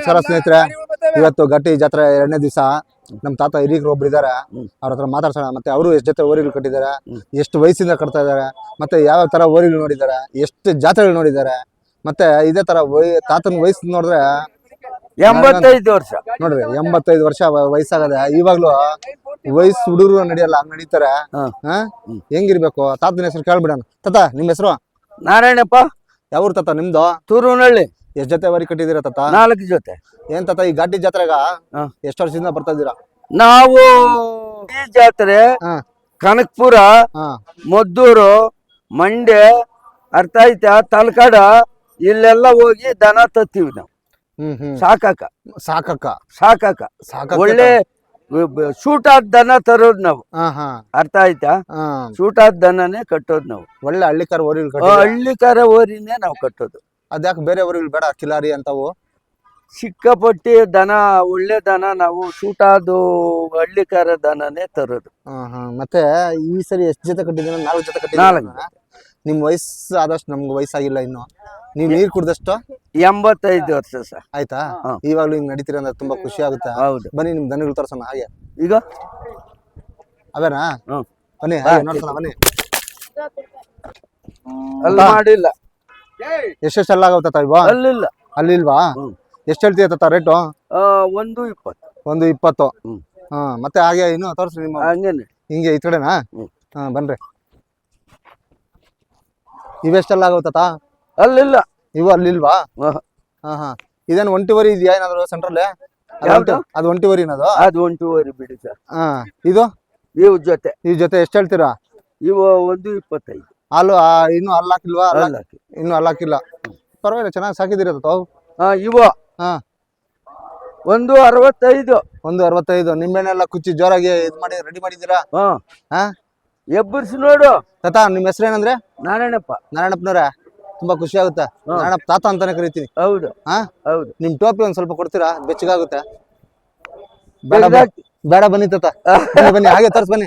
ನಮಸ್ಕಾರ ಸ್ನೇಹಿತರೆ ಇವತ್ತು ಗಟ್ಟಿ ಜಾತ್ರೆ ಎರಡನೇ ದಿವಸ. ನಮ್ಮ ತಾತ ಹಿರಿಯರು ಒಬ್ರು ಇದಾರೆ. ಅವ್ರ ಹತ್ರ ಮಾತಾಡ್ಸೋಣ. ಮತ್ತೆ ಅವರು ಎಷ್ಟು ಜೊತೆ ಓರಿಗಳು ಕಟ್ಟಿದ್ದಾರೆ ಎಷ್ಟು ವಯಸ್ಸಿಂದ ಕಟ್ತಾ ಇದಾರೆ ಮತ್ತೆ ಯಾವ ತರ ಓರಿಗಳು ನೋಡಿದ್ದಾರೆ ಎಷ್ಟು ಜಾತ್ರೆಗಳು ನೋಡಿದ್ದಾರೆ. ಮತ್ತೆ ಇದೇ ತರ ತಾತನ ವಯಸ್ಸು ನೋಡಿದ್ರೆ ಎಂಬತ್ತೈದು ವರ್ಷ. ನೋಡ್ರಿ ಎಂಬತ್ತೈದು ವರ್ಷ ವಯಸ್ಸಾಗದೆ. ಇವಾಗ್ಲೂ ವಯಸ್ಸು ಹುಡುಗರು ನಡೆಯಲ್ಲ ಹಂಗ್ ನಡೀತಾರೆ. ಹಾ. ಹಾ? ಹೆಂಗಿರ್ಬೇಕು? ತಾತನ ಹೆಸರು ಕೇಳ್ಬಿಡೋಣ. ತಾತ ನಿಮ್ಮ ಹೆಸರು? ನಾರಾಯಣಪ್ಪ. ಯಾವ್ರು ತಾತ ನಿಮ್ದು? ತೂರುನಳ್ಳಿ ಎಷ್ಟ್ ಜೊತೆ ವರಿ ಕಟ್ಟಿದೀರ ತಾತ? ನಾಲ್ಕು ಜೊತೆ. ಏನ್ ತಾತ ಈ ಗಾಡಿ ಜಾತ್ರೆಗ ಹಾ. ಎಷ್ಟು ವರ್ಷದಿಂದ ಬರ್ತಾ ಇದ್ದೀರಾ? ನಾವು ಈ ಜಾತ್ರೆ ಹಾ. ಕನಕಪುರ ಹಾ. ಮದ್ದೂರು ಮಂಡ್ಯ ಅರ್ಥ ಆಯ್ತಾ ತಲಕಾಡ ಇಲ್ಲೆಲ್ಲ ಹೋಗಿ ದನ ತತ್ತೀವಿ ನಾವು. ಹ್ಮ್ ಹ್ಮ್. ಸಾಕಾಕ. ಸಾಕಕ್ಕ ಸಾಕಾಕ. ಸಾಕಕ್ಕ ಒಳ್ಳೆ ಶೂಟ್ ಆದ ದನ ತರೋದು ನಾವು. ಹಾ ಹಾ. ಅರ್ಥ ಆಯ್ತಾ ಹಾ. ಶೂಟ್ ಆದ ದನನೇ ಕಟ್ಟೋದು ನಾವು. ಒಳ್ಳೆ ಹಳ್ಳಿಕಾರ ಓರಿ ಆ, ಹಳ್ಳಿಕಾರ ಓರಿನೇ ನಾವು ಕಟ್ಟೋದು. ಅದ್ಯಾಕೆ ಬೇರೆ ಊರಿಗಳು ಬೇಡ ಕಿಲಾರಿ ಅಂತವು. ಸಿಕ್ಕಾಪಟ್ಟಿ ದನ ಒಳ್ಳೆ ದನ ನಾವು ಶೂಟಾದು ಹಳ್ಳಿಕಾರ ದನನೇ ತರೋದು. ಹಾ ಹಾ. ಮತ್ತೆ ಈ ಸರಿ ಎಷ್ಟು ಜೊತೆ ಕಟ್ಟಿದ್ದೀರ? ನಾಲ್ಕು ಜೊತೆ ನಾಲ್ಕು ಕಟ್ಟಿದ್ದೀರ ನಿಮ್ ವಯಸ್ಸು ಆದಷ್ಟು ನಮ್ಗೆ ವಯಸ್ಸಾಗಿಲ್ಲ ಇನ್ನು. ನೀವು ನೀರ್ ಕುಡ್ದಷ್ಟು? ಎಂಬತ್ತೈದು ವರ್ಷ ಸರ್. ಆಯ್ತಾ? ಹಾ. ಇವಾಗ್ಲೂ ಹಿಂಗ್ ನಡೀತೀರ ಅಂದ್ರೆ ತುಂಬಾ ಖುಷಿ ಆಗುತ್ತೆ. ಹೌದು. ಬನ್ನಿ ನಿಮ್ ದನಗಳು ತರ್ಸೋಣ ಹಾಗೆ. ಈಗ? ಅವೇನಾ? ಹ್ಮ್. ಬನ್ನಿ ಹಾಗೆ ನೋಡ್ಸೋಣ ಬನ್ನಿ. ಅಲ್ಲಿ ಮಾಡಿಲ್ಲ. ಎಷ್ಟೆಷ್ಟು ಎಲ್ಲ ಆಗುತ್ತ ಇವ ಅಲ್ಲಿಲ್ಲ. ಅಲ್ಲಿಲ್ವಾ? ಎಷ್ಟು ಹೇಳ್ತೀಯ ತಾತ ರೇಟು ಒಂದು ಇಪ್ಪತ್ತು. ಒಂದು ಇಪ್ಪತ್ತು. ಹಾ ಮತ್ತೆ ಹಾಗೆ ಇನ್ನು ತೋರಿಸ್ರಿ ನಿಮ್ಮ ಹಂಗೇನೆ. ಹಿಂಗೆ ಈ ಕಡೆನಾ. ಹಾ ಬನ್ರಿ. ಇವೆಷ್ಟೆಲ್ಲ ಆಗುತ್ತ ಅಲ್ಲಿಲ್ಲ. ಇವು ಅಲ್ಲಿಲ್ವಾ. ಹಾ. ಹಾ ಇದೇನು ಒಂಟಿವರಿ ಇದೆಯಾ ಏನಾದ್ರು ಸೆಂಟ್ರಲ್ಲಿ ಯಾವ್ದು? ಅದು ಒಂಟಿವರಿ ಏನದು ಅದು ಒಂಟಿವರಿ ಬಿಡಿ ಸರ್. ಹಾ ಇದು? ಇವ್ ಜೊತೆ. ಇವ್ ಜೊತೆ ಎಷ್ಟು ಹೇಳ್ತೀರಾ? ಇವು ಒಂದು ಇಪ್ಪತ್ತೈದು. ಹಾಲು ಇನ್ನು ಇನ್ನೂ ಇನ್ನು ಹಾಕಿಲ್ವಾ? ಹಾಕಿ- ಇನ್ನೂ ಹಲ್ಲು ಹಾಕಿಲ್ಲ. ಪರವಾಗಿಲ್ಲ ಚೆನ್ನಾಗಿ ಸಾಕಿದಿರ ತಾವು. ಹಾ ಇವು. ಹಾ. ಒಂದು ಅರವತ್ತೈದು. ಒಂದು ಅರವತ್ತೈದು. ನಿಂಬೆಣ್ಣೆಲ್ಲ ಕುಚ್ಚಿ ಜೋರಾಗಿ ಇದು ಮಾಡಿ ರೆಡಿ ಮಾಡಿದ್ದೀರಾ? ಹಾ. ಹಾ? ಎಬ್ಬರ್ಸಿ ನೋಡು. ತಾತ ನಿಮ್ಮ ಹೆಸರು ಏನಂದ್ರೆ? ನಾರಾಯಣಪ್ಪ. ನಾರಾಯಣಪ್ಪನವ್ರೆ? ತುಂಬಾ ಖುಷಿ ಆಗುತ್ತೆ. ನಾರಾಯಣಪ್ಪ ತಾತ ಅಂತಾನೆ ಕರಿತೀನಿ. ಹೌದು. ಹಾ? ಹೌದು. ನಿಮ್ ಟೋಪಿ ಒಂದ್ ಸ್ವಲ್ಪ ಕೊಡ್ತೀರಾ? ಬೆಚ್ಚಗಾಗುತ್ತೆ. ಬೇಡ ಬ- ಬೇಡ ಬನ್ನಿ ತಾತ. ಬನ್ನಿ ಬನ್ನಿ ಹಾಗೆ ತರ್ಸ್ ಬನ್ನಿ.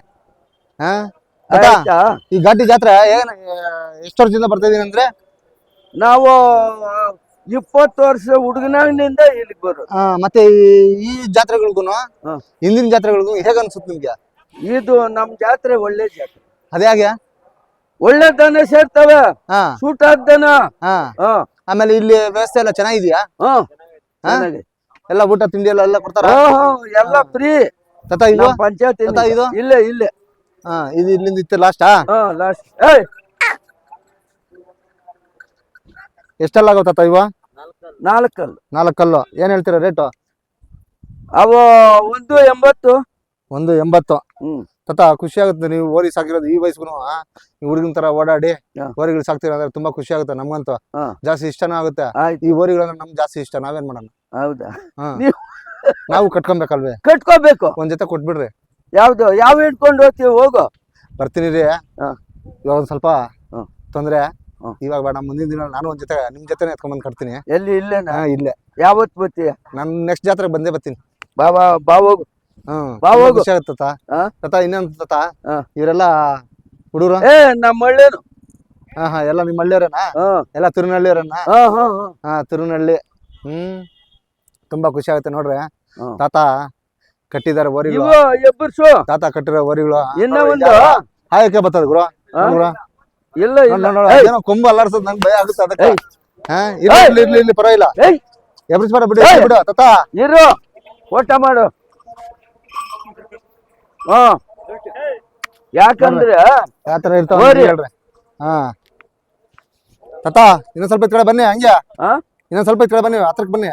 ಹಾ? ಆಯ್ತಾ? ಈ ಗಾಡಿ ಜಾತ್ರೆ ಏನ ಎಷ್ಟು ವರ್ಷದಿಂದ ಬರ್ತಾ ಇದೀನಿ ಅಂದ್ರೆ? ನಾವು ಇಪ್ಪತ್ತು ವರ್ಷ ಹುಡುಗನಾಗಿನಿಂದ ಇಲ್ಲಿಗೆ ಬರೋದು. ಹಾ ಮತ್ತೆ ಈ ಈ ಜಾತ್ರೆಗಳಿಗೂ ಹಾ. ಹಿಂದಿನ ಜಾತ್ರೆಗಳಿಗೂ ಹೇಗ ಅನ್ಸುತ್ತೆ ನಿಮ್ಗೆ? ಇದು ನಮ್ ಜಾತ್ರೆ ಒಳ್ಳೆ ಜಾತ್ರೆ. ಅದೇ ಹಾಗೆ? ಒಳ್ಳೆ ದನ ಸೇರ್ತವೆ. ಹಾ. ಸೂಟಾದ ದನ. ಹಾ. ಹಾ. ಆಮೇಲೆ ಇಲ್ಲಿ ವ್ಯವಸ್ಥೆ ಎಲ್ಲ ಚೆನ್ನಾಗಿದ್ಯಾ? ಹಾ? ಚೆನ್ನಾಗಿ. ಎಲ್ಲ ಊಟ ತಿಂಡಿ ಎಲ್ಲ ಎಲ್ಲ ಕೊಡ್ತಾರ? ಹಾ, ಹಾ, ಎಲ್ಲ ಫ್ರೀ ತಾತ ಇದು? ಪಂಚಾಯತ್ ತಾತ ಇದು? ಇಲ್ಲೇ ಇಲ್ಲೇ. ಹಾ ಇದು ಇಲ್ಲಿಂದ ಇತ್ತು ಲಾಸ್ಟಾ ಹಾ ಲಾಸ್ಟ್ ಏಯ್! ಎಷ್ಟೆಲ್ಲ ಆಗೋ ತಾತ ಇವ? ನಾಲ್ಕಲ್ಲು. ನಾಲ್ಕಲ್ಲು. ಏನ್ ಹೇಳ್ತೀರಾ ರೇಟು ಅವು ಒಂದು ಎಂಬತ್ತು. ಒಂದು ಎಂಬತ್ತು. ಹ್ಮ್. ತಾತ ಖುಷಿ ಆಗುತ್ತೆ ನೀವು ಓರಿ ಸಾಕಿರೋದು ಈ ವಯಸ್ಸಿಗೂ ಹುಡುಗನ ತರ ಓಡಾಡಿ ಹಾ. ಓರಿಗಳು ಸಾಕ್ತೀರ ಅಂದ್ರೆ ತುಂಬಾ ಖುಷಿ ಆಗುತ್ತೆ ನಮ್ಗಂತೂ. ಹಾ. ಜಾಸ್ತಿ ಇಷ್ಟನೂ ಆಗುತ್ತೆ. ಆಯ್ತು. ಈ ಓರಿಗಳಂದ್ರೆ ನಮ್ಗೆ ಜಾಸ್ತಿ ಇಷ್ಟ. ನಾವೇನ್ ಮಾಡೋಣ ಹೌದಾ? ಹಾ. ನೀವು ನಾವು ಕಟ್ಕೊಬೇಕಲ್ವೇ? ಕಟ್ಕೋಬೇಕು. ಒಂದ್ ಜೊತೆ ಕೊಟ್ಬಿಡ್ರಿ. ಯಾವ್ದು ಯಾವ ಇಟ್ಕೊಂಡು ಹೋಗ್ತೀವಿ ಹೋಗು. ಬರ್ತೀನಿ ರೀ. ಹಾ. ಇವಾಗ ಒಂದ್ ಸ್ವಲ್ಪ ಹ್ಮ್. ತೊಂದ್ರೆ. ಇವಾಗ ಬೇಡ ಮುಂದಿನ ದಿನ ನಾನು ಒಂದ್ ಜೊತೆ ನಿಮ್ ಜೊತೆ ಎತ್ಕೊಂಡ್ಬಂದ್ ಕಟ್ತೀನಿ. ಎಲ್ಲಿ ಇಲ್ಲೇನಾ ಹಾ ಇಲ್ಲೇ. ಯಾವತ್ ಬರ್ತೀಯ? ನಾನು ನೆಕ್ಸ್ಟ್ ಜಾತ್ರೆ ಬಂದೇ ಬರ್ತೀನಿ. ಬಾ ಬಾ ಬಾ ಹೋಗು. ಹ್ಮ್ ಬಾ ತುಂಬಾ ಹೋಗು. ಖುಷಿ ಆಗುತ್ತೆ ತಾತ. ಹಾ. ತಾತ ಇನ್ನೊಂದು ತಾತ? ಹಾ. ಇವರೆಲ್ಲ ಹುಡುಗರು? ಏ ನಮ್ಮ ಹಳ್ಳೇನು ಹಾ ಹಾ ಎಲ್ಲ ನಿಮ್ಮ ಹಳ್ಳಿಯವರನ್ನ ಹಾ. ಎಲ್ಲ ತಿರುನಳ್ಳಿಯವರನ್ನ ಹಾ ಹಾ ಹಾ. ಹಾ ತಿರುನಹಳ್ಳಿ ಹ್ಮ್. ತುಂಬಾ ಖುಷಿ ಆಗುತ್ತೆ ನೋಡ್ರಿ. ಹಾ. ತಾತ ಕಟ್ಟಿದಾರೆ ಓರಿಗಳು ಇವು ಎಬ್ಬರ್ಸು ತಾತ ಕಟ್ಟಿರೋ ಓರಿಗಳು ಇನ್ನ ಒಂದು. ಹಾಯಕ್ಕೆ ಬರ್ತದ ಗುರು? ಇಲ್ಲ ಇಲ್ಲ. ನೋಡ್ ನೋಡ್, ಕೊಂಬು ಅಲ್ಲಾಡ್ಸೋದ್ ನಂಗೆ ಭಯ ಆಗುತ್ತೆ ಅದಕ್ಕೆ. ಹಾ ಇಲ್ಲ ಇಲ್ಲ ಇರ್ಲಿ ಪರವಾಗಿಲ್ಲ. ಏ ಎಬ್ರಿಸ್ಬೇಡ ಬಿಡಿ ಬಿಡು ತಾತ. ಇರು. ಊಟ ಮಾಡು. ಹಾ. ಯಾಕಂದ್ರೆ ಯಾವ ತರ ಇರ್ತಾವ ಹೇಳ್ರಿ. ಹಾ. ತಾತ ಇನ್ನೊಂದ್ ಸ್ವಲ್ಪ ಕಡೆ ಬನ್ನಿ ಹಂಗೆ. ಇನ್ನೊಂದ್ ಸ್ವಲ್ಪ ಕಡೆ ಬನ್ನಿ ಹತ್ರಕ್ಕೆ ಬನ್ನಿ.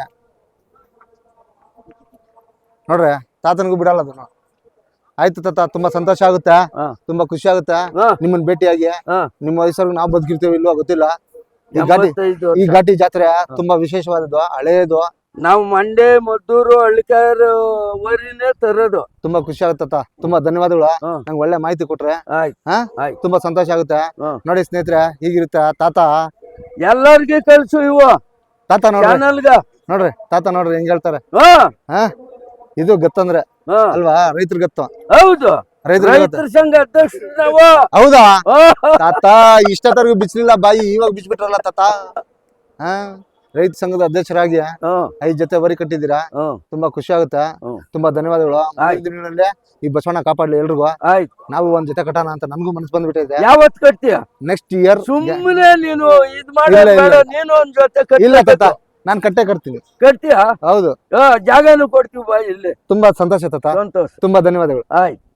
ನೋಡ್ರಿ. ತಾತನಿಗೂ ಬಿಡಲ್ಲ ಅದನ್ನು ಆಯ್ತು ತಾತ ತುಂಬಾ ಸಂತೋಷ ಆಗುತ್ತೆ. ತುಂಬಾ ಖುಷಿ ಆಗುತ್ತೆ. ನಿಮ್ಮನ್ನ ಭೇಟಿಯಾಗಿ. ನಿಮ್ಮ ವಯಸ್ಸಲ್ಲಿ ನಾವು ಬದುಕಿರ್ತೀವಿ ಇಲ್ವೋ ಗೊತ್ತಿಲ್ಲ. ಈ ಘಾಟಿ ಈ. ಘಾಟಿ ಜಾತ್ರೆ ತುಂಬಾ ವಿಶೇಷವಾದದ್ದು ಹಳೆಯದು. ನಾವು ಮಂಡೆ ಮದ್ದೂರು ಹಳ್ಳಿಕಾರು ಊರಿನೇ ತರೋದು. ತುಂಬಾ ಖುಷಿ ಆಗುತ್ತೆ ತಾತ. ತುಂಬಾ ಧನ್ಯವಾದಗಳು. ನಂಗೆ ಒಳ್ಳೆ ಮಾಹಿತಿ ಕೊಟ್ರೆ. ತುಂಬಾ ಸಂತೋಷ ಆಗುತ್ತೆ. ನೋಡಿ ಸ್ನೇಹಿತರೆ ಹೀಗಿರುತ್ತೆ. ತಾತ. ಎಲ್ಲರಿಗೂ ಕಳ್ಸು ಇವು. ತಾತ ನೋಡ್ರಿ. ನೋಡ್ರಿ ತಾತ ನೋಡ್ರಿ ಹೆಂಗ್ ಹೇಳ್ತಾರೆ. ಇದು ಗತ್ತಂದ್ರೆ ಹಾ. ಅಲ್ವಾ? ರೈತರ ಗತ್ತ. ಹೌದು. ರೈತರ ರೈತರ ಸಂಘ ಅಧ್ಯಕ್ಷ ನಾವು ಹೌದಾ? ಹಾ, ತಾತ ಇಷ್ಟೊತ್ತರ್ಗು ಬಿಚ್ಚಲಿಲ್ಲ ಬಾಯಿ ಇವಾಗ ಬಿಚ್ಬಿಟ್ರಲ್ಲ ತಾತ? ಹಾ? ರೈತ ಸಂಘದ ಅಧ್ಯಕ್ಷರಾಗಿ ಹ್ಮ್ ಐದ್ ಜೊತೆ ವರಿ ಕಟ್ಟಿದ್ದೀರಾ? ತುಂಬಾ ಖುಷಿ ಆಗುತ್ತೆ. ಹ್ಮ್. ತುಂಬಾ ಧನ್ಯವಾದಗಳು. ಮುಂದಿನ ದಿನಗಳಲ್ಲಿ ಈ ಬಸವಣ್ಣ ಕಾಪಾಡ್ಲಿ ಎಲ್ರಿಗೂ. ಆಯ್ತು. ನಾವು ಒಂದ್ ಜೊತೆ ಕಟ್ಟೋಣ ಅಂತ ನಮಗೂ ಮನಸ್ಸು ಬಂದ್ಬಿಟ್ಟಿದೆ ಯಾವತ್ ಕಟ್ತೀಯ? ನೆಕ್ಸ್ಟ್ ಇಯರ್ ಸುಮ್ಮನೆ ನೀನು ಇದ್ ಮಾಡಿ ಇಲ್ಲ, ಇಲ್ಲ. ಬೇಡ ನೀನು ಒಂದ್ ಜೊತೆ ಇಲ್ಲ ತಾತ. ನಾನ್ ಕಟ್ಟೆ ಕಟ್ತೀನಿ. ಕಟ್ತೀಯ? ಹೌದು. ಆ, ಜಾಗನೂ ಕೊಡ್ತೀವಿ ಬಾ ಇಲ್ಲಿ. ತುಂಬಾ ಸಂತೋಷ ತಾತ. ಸಂತೋಷ. ತುಂಬಾ ಧನ್ಯವಾದಗಳು. ಆಯ್ತು.